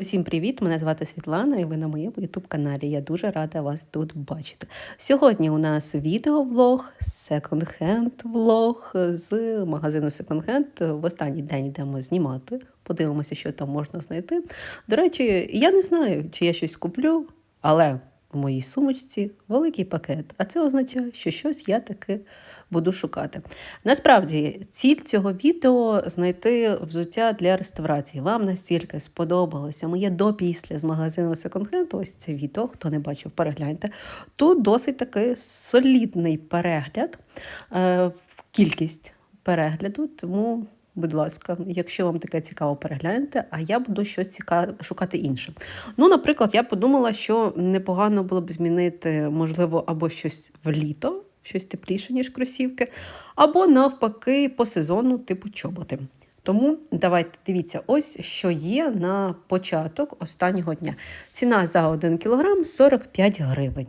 Усім привіт! Мене звати Світлана, і ви на моєму ютуб-каналі. Я дуже рада вас тут бачити. Сьогодні у нас відеовлог, секонд-хенд влог з магазину секонд-хенд. В останній день йдемо знімати. Подивимося, що там можна знайти. До речі, я не знаю, чи я щось куплю, але в моїй сумочці великий пакет. А це означає, що щось я таки буду шукати. Насправді, ціль цього відео знайти взуття для реставрації. Вам настільки сподобалося моє до-після з магазину Hand, ось це відео, хто не бачив, перегляньте. Тут досить такий солідний перегляд, е, кількість перегляду, тому. Будь ласка, якщо вам таке цікаво, перегляньте, а я буду щось цікаве шукати інше. Ну, наприклад, я подумала, що непогано було б змінити, можливо, або щось в літо, щось тепліше, ніж кросівки, або навпаки, по сезону, типу чоботи. Тому давайте дивіться, ось що є на початок останнього дня. Ціна за 1 кг 45 гривень.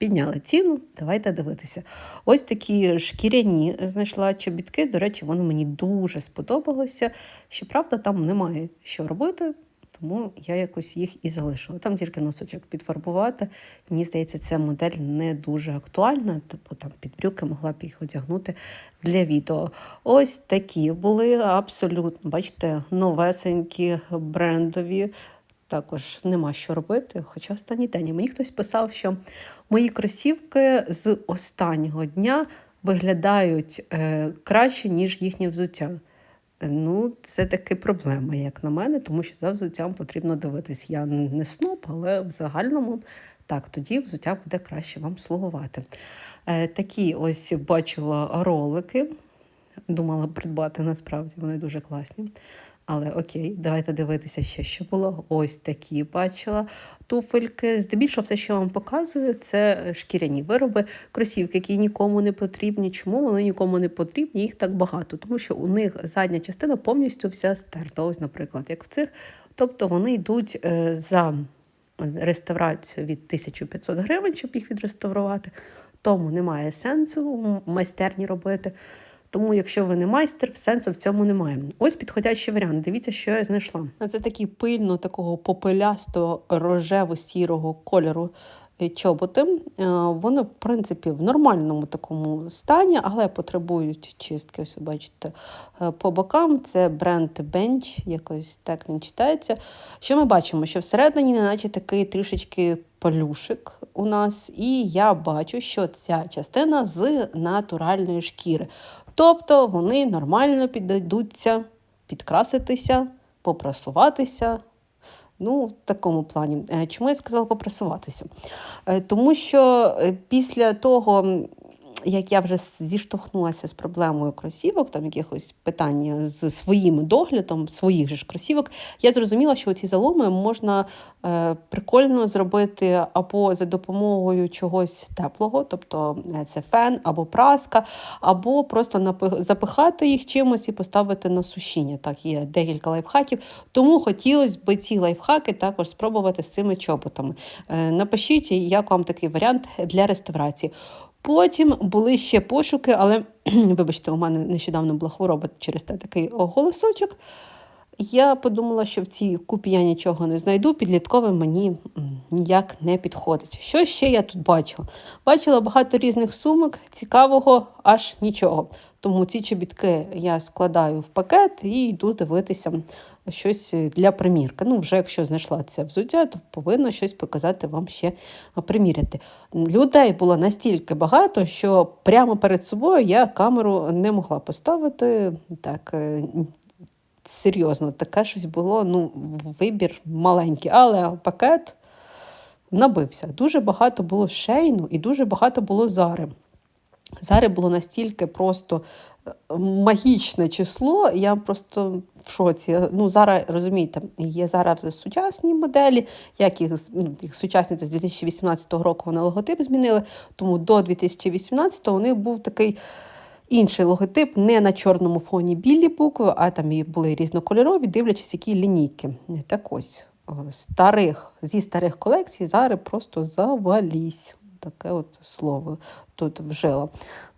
Підняли ціну, давайте дивитися. Ось такі шкіряні знайшла чобітки. До речі, вони мені дуже сподобалися. Щоправда, там немає що робити, тому я якось їх і залишила. Там тільки носочок підфарбувати. Мені здається, ця модель не дуже актуальна, типу там під брюки могла б їх одягнути для відео. Ось такі були абсолютно, бачите, новесенькі брендові. Також нема що робити. Хоча останній день мені хтось писав, що мої кросівки з останнього дня виглядають е, краще, ніж їхнє взуття. Ну, це таки проблема, як на мене, тому що за взуттям потрібно дивитись. Я не сноп, але в загальному так, тоді взуття буде краще вам слугувати. Е, Такі ось бачила ролики. Думала придбати, насправді вони дуже класні. Але окей, давайте дивитися ще, що було. Ось такі бачила туфельки. Здебільшого, все, що я вам показую, це шкіряні вироби, кросівки, які нікому не потрібні. Чому вони нікому не потрібні? Їх так багато, тому що у них задня частина повністю вся стерта. Ось, наприклад, як в цих. Тобто вони йдуть е, за реставрацію від 1500 гривень, щоб їх відреставрувати. Тому немає сенсу майстерні робити. Тому, якщо ви не майстер, сенсу в цьому немає. Ось підходящий варіант. Дивіться, що я знайшла. Це такі пильно такого попелястого рожево-сірого кольору е, чоботи. Е, вони, в принципі, в нормальному такому стані, але потребують чистки. Ось, бачите, е, по бокам це бренд Bench, якось так він читається. Що ми бачимо? Що всередині, наче такий трішечки палюшик у нас, і я бачу, що ця частина з натуральної шкіри. Тобто вони нормально піддадуться підкраситися, попрасуватися. Ну, в такому плані. Чому я сказала попрасуватися? Тому що після того, як я вже зіштовхнулася з проблемою кросівок, там якихось питання з своїм доглядом, своїх же ж кросівок, я зрозуміла, що ці заломи можна е, прикольно зробити або за допомогою чогось теплого, тобто е, це фен або праска, або просто запихати їх чимось і поставити на сушіння. Так, є декілька лайфхаків. Тому хотілося б ці лайфхаки також спробувати з цими чоботами. Е, напишіть, як вам такий варіант для реставрації. Потім були ще пошуки, але, вибачте, у мене нещодавно була хвороба через те такий голосочок. Я подумала, що в цій купі я нічого не знайду, підліткове мені ніяк не підходить. Що ще я тут бачила? Бачила багато різних сумок, цікавого аж нічого. Тому ці чобітки я складаю в пакет і йду дивитися щось для примірки. Ну, вже якщо знайшла це взуття, то повинна щось показати вам ще приміряти. Людей було настільки багато, що прямо перед собою я камеру не могла поставити. Так, е, серйозно, таке щось було. ну, Вибір маленький, але пакет набився. Дуже багато було шейну і дуже багато було зари. Зари було настільки просто е, магічне число, я просто в шоці. Ну, Зараз, розумієте, є зараз сучасні моделі, як їх, ну, їх сучасні з 2018 року вони логотип змінили, тому до 2018 у них був такий. Інший логотип не на чорному фоні білі букви, а там і були різнокольорові, дивлячись, які лінійки. Так ось старих, зі старих колекцій зараз просто завалісь таке от слово тут вжила.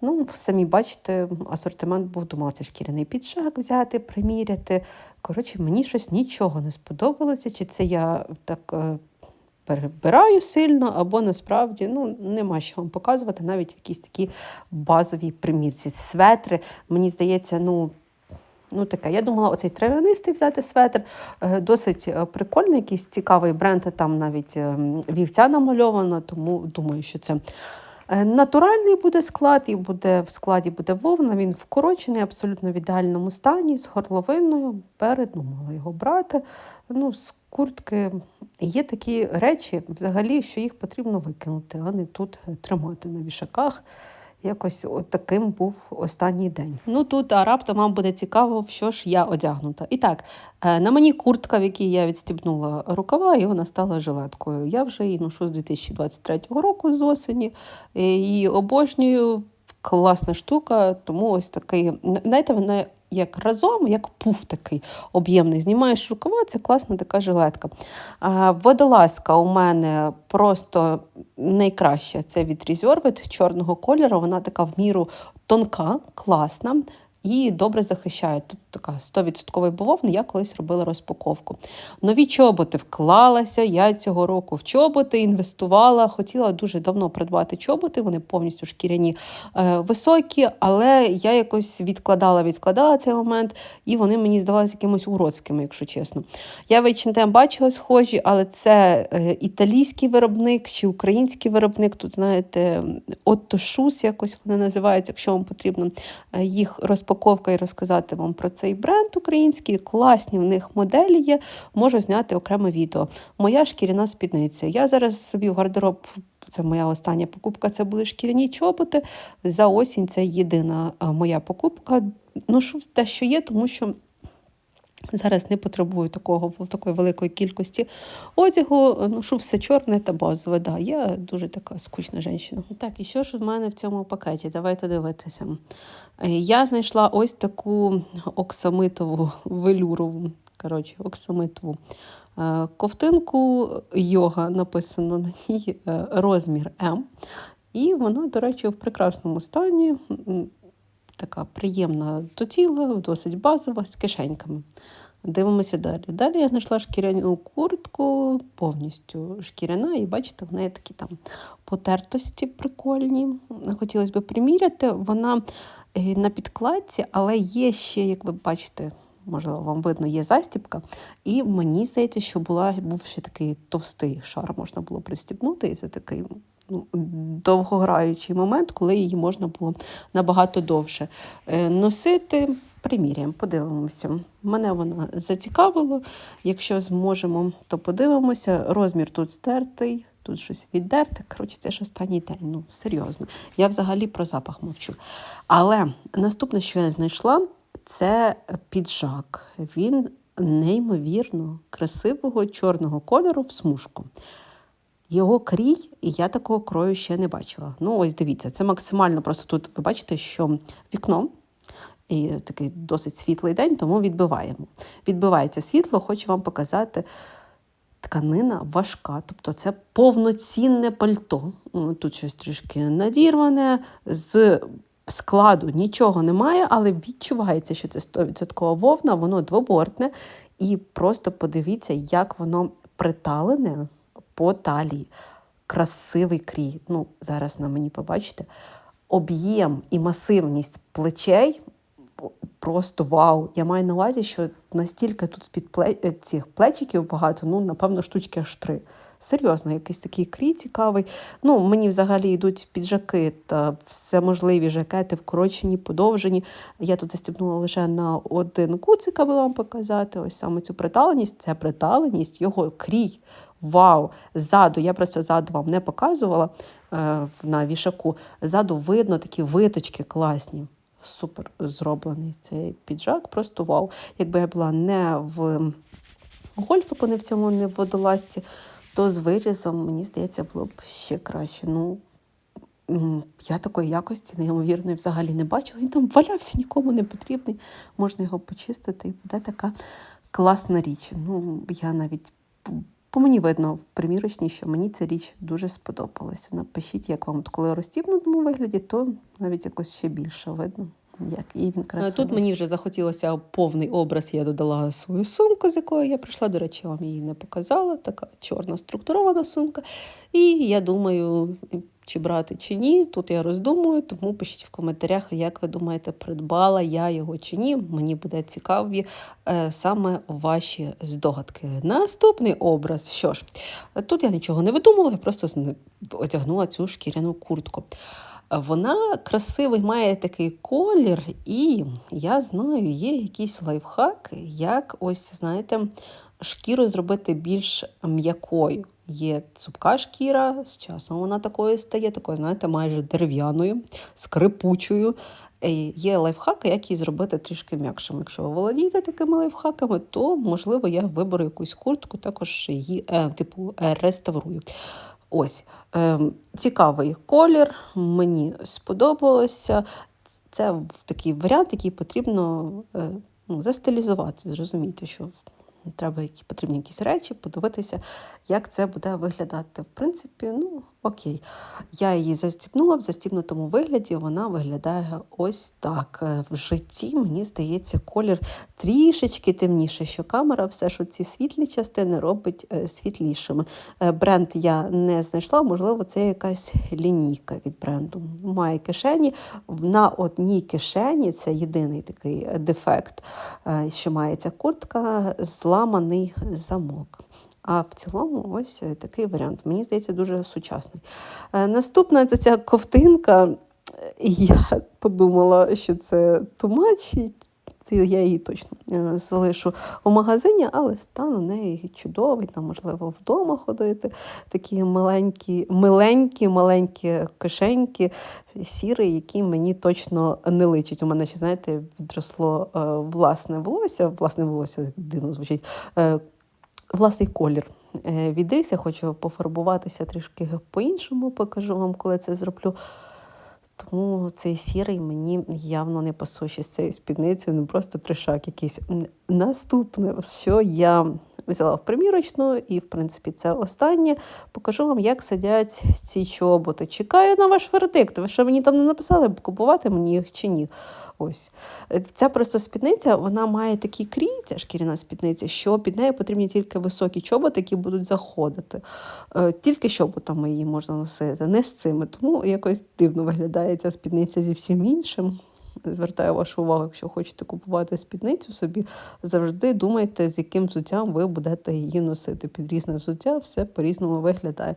Ну, самі бачите, асортимент був, думала, це шкіряний піджак взяти, приміряти. Коротше, мені щось нічого не сподобалося, чи це я так. е, Перебираю сильно, або насправді ну, нема що вам показувати, навіть якісь такі базові примірці. Светри, мені здається, ну, ну таке. Я думала, оцей травянистий взяти светр. е, Досить е, прикольний, якийсь цікавий бренд, там навіть е, вівця намальовано, тому думаю, що це. е, Натуральний буде склад, і буде в складі буде вовна. Він вкорочений, абсолютно в ідеальному стані, з горловиною. Передумала його брати. Ну, з куртки є такі речі, взагалі, що їх потрібно викинути, а не тут тримати на вішаках. Якось от таким був останній день. Ну тут а раптом вам буде цікаво, в що ж я одягнута. І так, е, на мені куртка, в якій я відстібнула рукава, і вона стала жилеткою. Я вже її ношу з 2023 року з осені. е, Її обожнюю. Класна штука, тому ось такий, знаєте, вона як разом, як пуф такий об'ємний. Знімаєш рукава, це класна така жилетка. Водолазка у мене просто найкраща. Це від Reserved чорного кольору. Вона така в міру тонка, класна. І добре захищає. Тут така 100% бавовна, я колись робила розпаковку. Нові чоботи вклалася. Я цього року в чоботи інвестувала. Хотіла дуже давно придбати чоботи, вони повністю шкіряні е, високі, але я якось відкладала, відкладала цей момент, і вони мені здавалися якимось уродськими, якщо чесно. Я в H&M бачила схожі, але це е, італійський виробник чи український виробник. Тут, знаєте, Otto Shoes якось вони називаються, якщо вам потрібно е, їх розпаковка і розказати вам про цей бренд український. Класні в них моделі є. Можу зняти окреме відео. Моя шкіряна спідниця. Я зараз собі в гардероб. Це моя остання покупка. Це були шкіряні чоботи. За осінь це єдина е, моя покупка. Ношу те, що є, тому що Зараз не потребую такого такої великої кількості одягу. Ношу все чорне та базове. Да, я дуже така скучна жінка. Так, і що ж в мене в цьому пакеті? Давайте дивитися. Е, Я знайшла ось таку оксамитову велюрову, коротше, оксамитову е, ковтинку йога написано на ній е, розмір М. І вона, до речі, в прекрасному стані. Така приємна до тіла, досить базова, з кишеньками. Дивимося далі. Далі я знайшла шкіряну куртку, повністю шкіряна, і бачите, в неї такі там потертості прикольні. Хотілося б приміряти. Вона е, на підкладці, але є ще, як ви бачите, можливо, вам видно, є застібка. І мені здається, що була, був ще такий товстий шар, можна було пристібнути, і це такий довгограючий момент, коли її можна було набагато довше е, носити. Приміряємо, подивимося. Мене вона зацікавила. Якщо зможемо, то подивимося. Розмір тут стертий, тут щось віддерте. Коротше, це ж останній день. Ну, серйозно. Я взагалі про запах мовчу. Але наступне, що я знайшла, це піджак. Він неймовірно красивого чорного кольору в смужку. Його крій, і я такого крою ще не бачила. Ну, ось дивіться, це максимально просто тут ви бачите, що вікно. І такий досить світлий день, тому відбиваємо. Відбивається світло, хочу вам показати. Тканина важка, тобто це повноцінне пальто. Тут щось трішки надірване, з складу нічого немає, але відчувається, що це 100% вовна, воно двобортне. І просто подивіться, як воно приталене по талії. Красивий крій. Ну, зараз на мені побачите. Об'єм і масивність плечей просто вау. Я маю на увазі, що настільки тут з-під пле- цих плечиків багато, ну, напевно, штучки аж три. Серйозно, якийсь такий крій цікавий. Ну, мені взагалі йдуть піджаки та все можливі жакети, вкорочені, подовжені. Я тут застібнула лише на один куцик, аби вам показати. Ось саме цю приталеність. Це приталеність, його крій. Вау! Ззаду, я просто ззаду вам не показувала е, на вішаку. Ззаду видно такі виточки класні. Супер зроблений цей піджак, просто вау. Якби я була не в гольфику, не в цьому, не в водолазці, то з вирізом, мені здається, було б ще краще. Ну, я такої якості неймовірної взагалі не бачила. Він там валявся, нікому не потрібний. Можна його почистити, і буде така класна річ. Ну, я навіть По мені видно в примірочній, що мені ця річ дуже сподобалася. Напишіть, як вам коли розтібнутому вигляді, то навіть якось ще більше видно. Як і він красивий. Тут мені вже захотілося повний образ. Я додала свою сумку, з якою я прийшла. До речі, я вам її не показала. Така чорна структурована сумка. І я думаю, чи брати, чи ні. Тут я роздумую, тому пишіть в коментарях, як ви думаєте, придбала я його чи ні. Мені буде цікаві е, саме ваші здогадки. Наступний образ. Що ж, тут я нічого не видумувала, я просто одягнула цю шкіряну куртку. Вона красивий має такий колір, і я знаю, є якийсь лайфхак, як ось, знаєте, шкіру зробити більш м'якою. Є цупка шкіра, з часом вона такою стає, такою, знаєте, майже дерев'яною, скрипучою. Е, Є лайфхаки, як її зробити трішки м'якшим. Якщо ви володієте такими лайфхаками, то можливо я виберу якусь куртку, також її е, типу е, реставрую. Ось е, цікавий колір, мені сподобалося. Це такий варіант, який потрібно е, ну, застилізувати, зрозуміти, що треба які потрібні якісь речі, подивитися, як це буде виглядати. В принципі, ну окей. Я її застібнула в застібнутому вигляді, вона виглядає ось так. Е, В житті, мені здається, колір трішечки темніший, що камера все ж ці світлі частини робить е, світлішими. Е, Бренд я не знайшла, можливо, це якась лінійка від бренду. Має кишені. На одній кишені це єдиний такий дефект, що має ця куртка, зламаний замок. А в цілому, ось е, такий варіант. Мені здається, дуже сучасний. Е, Наступна це ця ковтинка. Е, Я подумала, що це тумач. Я її точно е, залишу у магазині, але стан у неї чудовий, там, можливо, вдома ходити. Такі маленькі, миленькі, маленькі кишеньки, сірі, які мені точно не личать. У мене ще, знаєте, відросло е, власне волосся, власне волосся дивно звучить. е, Власний колір відріс. Я хочу пофарбуватися трішки по-іншому, покажу вам, коли це зроблю. Тому цей сірий мені явно не пасує з цією спідницею, ну просто трешак якийсь. Наступне, що я взяла в примірочну, і, в принципі, це останнє. Покажу вам, як сидять ці чоботи. Чекаю на ваш вердикт. Ви що мені там не написали, купувати мені їх чи ні. Ось. Е, Ця просто спідниця, вона має такий крій, ця шкіряна спідниця, що під нею потрібні тільки високі чоботи, які будуть заходити. Е, Тільки чоботами її можна носити, не з цими. Тому якось дивно виглядає ця спідниця зі всім іншим. Звертаю вашу увагу, якщо хочете купувати спідницю собі, завжди думайте, з яким взуттям ви будете її носити. Під різне взуття все по-різному виглядає.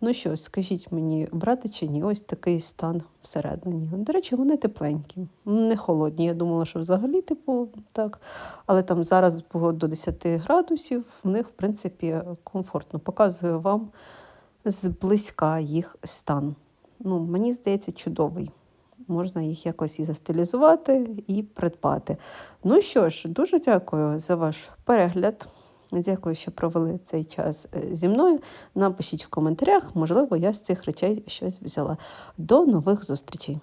Ну що, скажіть мені, брати чи ні? Ось такий стан всередині. До речі, вони тепленькі, не холодні. Я думала, що взагалі, типу, так. Але там зараз було до 10 градусів, в них, в принципі, комфортно. Показую вам зблизька їх стан. Ну, мені здається, чудовий. Можна їх якось і застилізувати, і придбати. Ну що ж, дуже дякую за ваш перегляд. Дякую, що провели цей час е, зі мною. Напишіть в коментарях, можливо, я з цих речей щось взяла. До нових зустрічей!